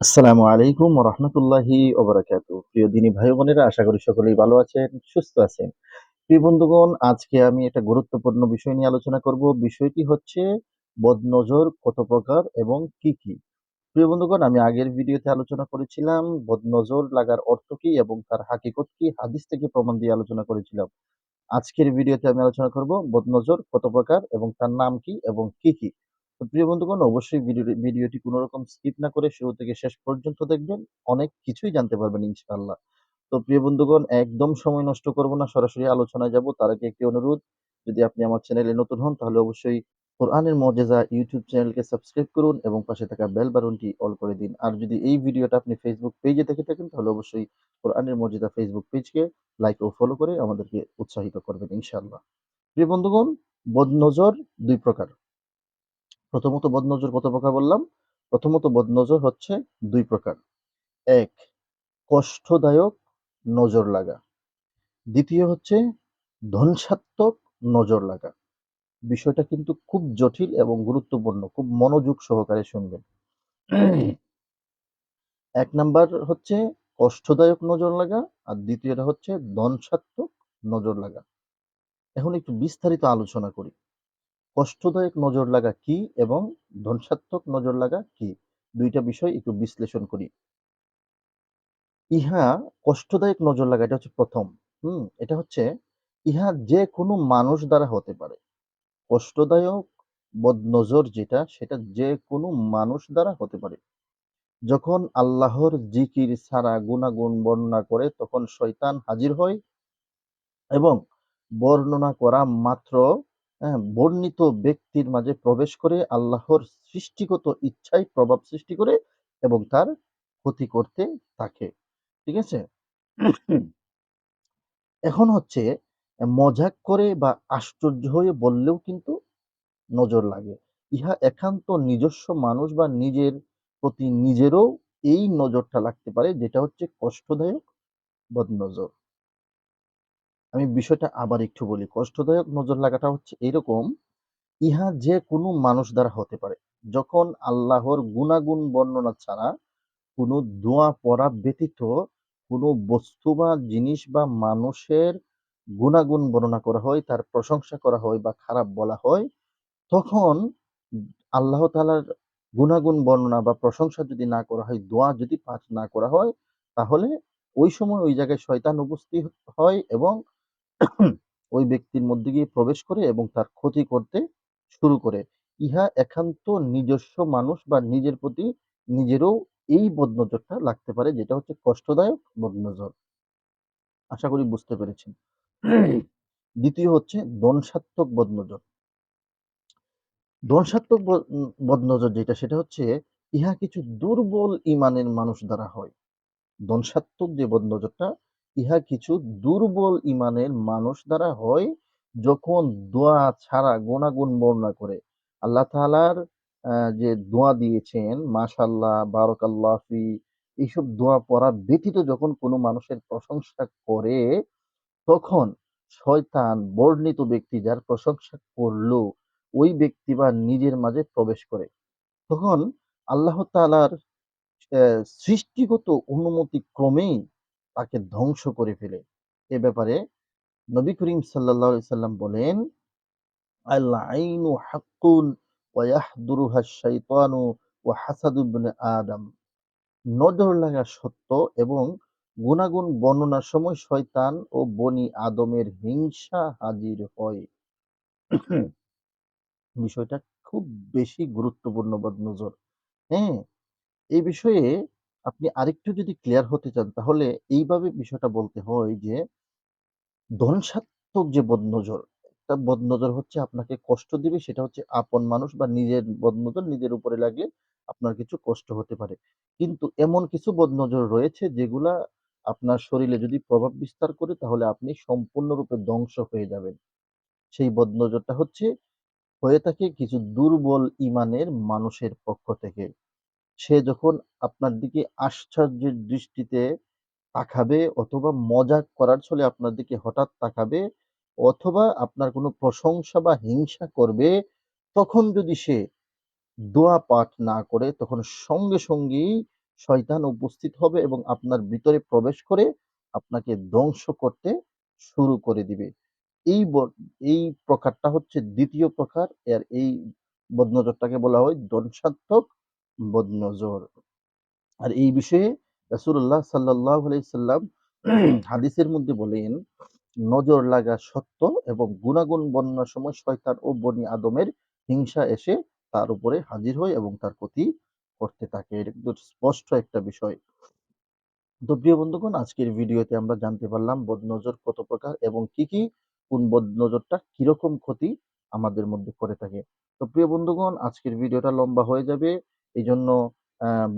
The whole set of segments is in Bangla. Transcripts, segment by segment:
আসসালামু আলাইকুম রাহমাতুল্লাহি ওয়া প্রিয় দিনী ভাই বোনেরা আশা করি সকলেই ভালো আছেন, সুস্থ আছেন। প্রিয় বন্ধুগণ আজকে আমি একটা গুরুত্বপূর্ণ বিষয় নিয়ে আলোচনা করব। বিষয়টি হচ্ছে বদনজর কত প্রকার এবং কি, কি? প্রিয় বন্ধুগণ আমি আগের ভিডিওতে আলোচনা করেছিলাম বদনজর লাগার অর্থ কি এবং তার হাকিকত কি হাদিস থেকে প্রমাণ দিয়ে আলোচনা করেছিলাম। আজকের ভিডিওতে আমি আলোচনা করব বদনজর কত প্রকার এবং তার নাম কি এবং কি, কি? প্রিয় বন্ধুগণ, অবশ্যই ভিডিওটি ভিডিওটি কোনো রকম স্কিপ না করে শুরু থেকে শেষ পর্যন্ত দেখবেন। অনেক কিছুই জানতে পারবেন ইনশাআল্লাহ। তো প্রিয় বন্ধুগণ, একদম সময় নষ্ট করব না, সরাসরি আলোচনায় যাব। তার আগে একটি অনুরোধ, যদি আপনি আমার চ্যানেলে নতুন হন, তাহলে অবশ্যই কোরআনের মুজিজা ইউটিউব চ্যানেলকে সাবস্ক্রাইব করুন এবং পাশে থাকা বেল বাটনটি অল করে দিন। আর যদি এই ভিডিওটা আপনি ফেসবুক পেজে দেখে থাকেন, তাহলে অবশ্যই কোরআনের মুজিজা ফেসবুক পেজকে লাইক ও ফলো করে আমাদেরকে উৎসাহিত করবেন ইনশাআল্লাহ। প্রিয় বন্ধুগণ, বদনজর দুই প্রকার। প্রথমত বদনজর কত প্রকার বললাম? প্রথমত বদনজর হচ্ছে দুই প্রকার। এক, কষ্টদায়ক নজর লাগা। দ্বিতীয় হচ্ছে ধ্বংসাত্মক নজর লাগা। বিষয়টা কিন্তু খুব জটিল এবং গুরুত্বপূর্ণ। খুব মনোযোগ সহকারে শুনবেন। এক নাম্বার হচ্ছে কষ্টদায়ক নজর লাগা আর দ্বিতীয়টা হচ্ছে ধ্বংসাত্মক নজর লাগা। এখন একটু বিস্তারিত আলোচনা করি। কষ্টদায়ক নজর লাগা কি এবং ধ্বংসাত্মক নজর লাগা কি? দুইটা বিষয় একটু বিশ্লেষণ করি। ইহা কষ্টদায়ক নজর লাগা, এটা হচ্ছে প্রথম। হুম? এটা হচ্ছে ইহা যে কোনো মানুষ দ্বারা হতে পারে। কষ্টদায়ক বদনজর যেটা, সেটা যে কোনো মানুষ দ্বারা হতে পারে। যখন আল্লাহর জিকির ছাড়া গুনাগুন বর্ণনা করে, তখন শয়তান হাজির হয় এবং বর্ণনা করা মাত্র বর্ণিত ব্যক্তির মাঝে প্রবেশ করে আল্লাহর সৃষ্টিগত ইচ্ছায় প্রভাব সৃষ্টি করে এবং তার ক্ষতি করতে থাকে। ঠিক আছে? এখন হচ্ছে, মজাক করে বা আশ্চর্য হয়ে বললেও কিন্তু নজর লাগে। ইহা একান্ত নিজস্ব মানুষ বা নিজের প্রতি নিজেরও এই নজরটা লাগতে পারে, যেটা হচ্ছে কষ্টদায়ক বদনজর। আমি বিষয়টা আবার একটু বলি। কষ্টদায়ক নজর লাগাটা হচ্ছে এরকম, ইহা যে কোনো মানুষ দ্বারা হতে পারে। যখন আল্লাহর গুনাগুন বর্ণনা ছাড়া কোনো দোয়া পড়া ব্যতীত কোনো বস্তু বা জিনিস বা মানুষের গুনাগুন বর্ণনা করা হয়, তার প্রশংসা করা হয় বা খারাপ বলা হয়, তখন আল্লাহ তালার গুনাগুন বর্ণনা বা প্রশংসা যদি না করা হয়, দোয়া যদি পাঠ না করা হয়, তাহলে ওই সময় ওই জায়গায় শয়তান উপস্থিত হয় এবং ওই ব্যক্তির মধ্যে গিয়ে প্রবেশ করে এবং তার ক্ষতি করতে শুরু করে। ইহা একান্ত নিজস্ব মানুষ বা নিজের প্রতি নিজেরও এই বদনজরটা লাগতে পারে, যেটা হচ্ছে কষ্টদায়ক বদনজর। আশা করি বুঝতে পেরেছেন। দ্বিতীয় হচ্ছে ধ্বংসাত্মক বদনজর। ধ্বংসাত্মক বদনজর যেটা, সেটা হচ্ছে ইহা কিছু দুর্বল ইমানের মানুষ দ্বারা হয়। ধ্বংসাত্মক যে বদনজরটা ইহা কিছু দুর্বল ঈমানের মানুষ দ্বারা হয় যখন দোয়া ছাড়া গুনাগুন বর্ণনা করে। আল্লাহ তাআলার যে দোয়া দিয়েছেন মাশাআল্লাহ, বারাকাল্লাহ ফি এইসব দোয়া পড়া ব্যতীত যখন কোনো মানুষের প্রশংসা করে, তখন শয়তান বর্ণিত ব্যক্তি যার প্রশংসা করল, ওই ব্যক্তি বা নিজের মাঝে প্রবেশ করে। তখন আল্লাহ তালার সৃষ্টিগত অনুমতি ক্রমেই তাকে ধ্বংস করে ফেলে। এ ব্যাপারে নবী করিম আলাইহি সাল্লাম বলেন, "আল আইনু হাক্কুন ওয়া ইয়াহদুরুহা আশ-শাইতানু ওয়া হাসাদু ইবনে আদম।" নজর লাগা সত্য এবং গুনাগুন বর্ণনার সময় শয়তান ও বনি আদমের হিংসা হাজির হয়। বিষয়টা খুব বেশি গুরুত্বপূর্ণ বদ নজর হ্যাঁ? এই বিষয়ে আপনি আরেকটু যদি ক্লিয়ার হতে চান তাহলে এইভাবে বিষয়টা বলতে হয় যে ধ্বংসাত্মক যে বদনজর, একটা বদনজর হচ্ছে আপনাকে কষ্ট দিবে সেটা হচ্ছে আপন মানুষ বা নিজের বদনজর নিজের উপরে লাগলে আপনার কিছু কষ্ট হতে পারে। কিন্তু এমন কিছু বদনজর রয়েছে যেগুলা আপনার শরীরে যদি প্রভাব বিস্তার করে তাহলে আপনি সম্পূর্ণরূপে ধ্বংস হয়ে যাবেন। সেই বদনজরটা হচ্ছে হয়ে থাকে কিছু দুর্বল ইমানের মানুষের পক্ষ থেকে। সে যখন আপনার দিকে আশ্চর্যের দৃষ্টিতে তাকাবে অথবা মজা করার ছলে আপনার দিকে হঠাৎ তাকাবে অথবা আপনার কোনো প্রশংসা বা হিংসা করবে, তখন যদি সে দোয়া পাঠ না করে তখন সঙ্গে সঙ্গেই শয়তান উপস্থিত হবে এবং আপনার ভিতরে প্রবেশ করে আপনাকে ধ্বংস করতে শুরু করে দিবে। এই এই প্রকারটা হচ্ছে দ্বিতীয় প্রকার। এর এই বদনজরটাকে বলা হয় ধ্বংসাত্মক বদনজর। আর এই বিষয়ে রাসুল্লাহ সাল্লাল্লাহু আলাইহি সাল্লাম হাদিসের মধ্যে বলেন, নজর লাগা সত্য এবং গুণাগুণ বর্ণনার সময় শয়তান ও বনি আদমের হিংসা এসে তার উপরে হাজির হয় এবং তার ক্ষতি করতে থাকে। স্পষ্ট একটা বিষয়। তো প্রিয় বন্ধুগণ, আজকের ভিডিওতে আমরা জানতে পারলাম বদনজর কত প্রকার এবং কি কি, কোন বদনজরটা কীরকম ক্ষতি আমাদের মধ্যে করে থাকে। তো প্রিয় বন্ধুগণ, আজকের ভিডিওটা লম্বা হয়ে যাবে। এই জন্য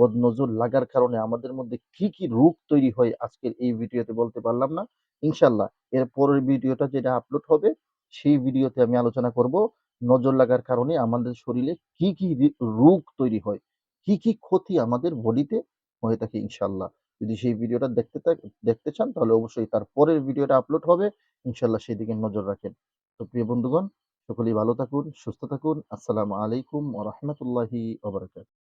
বদনজর লাগার কারণে আমাদের মধ্যে কি কি রোগ তৈরি হয় আজকের এই ভিডিওতে বলতে পারলাম না। ইনশাল্লাহ এর পরের ভিডিওটা যেটা আপলোড হবে, সেই ভিডিওতে আমি আলোচনা করব নজর লাগার কারণে আমাদের শরীরে কি কি রোগ তৈরি হয়, কি কি ক্ষতি আমাদের বডিতে হয়ে থাকে ইনশাল্লাহ যদি সেই ভিডিওটা দেখতে দেখতে চান তাহলে অবশ্যই তার পরের ভিডিওটা আপলোড হবে ইনশাল্লাহ সেই দিকে নজর রাখেন। তো প্রিয় বন্ধুগণ, সকলেই ভালো থাকুন, সুস্থ থাকুন, আসসালামু আলাইকুম ওয়া বারাকাতুহু।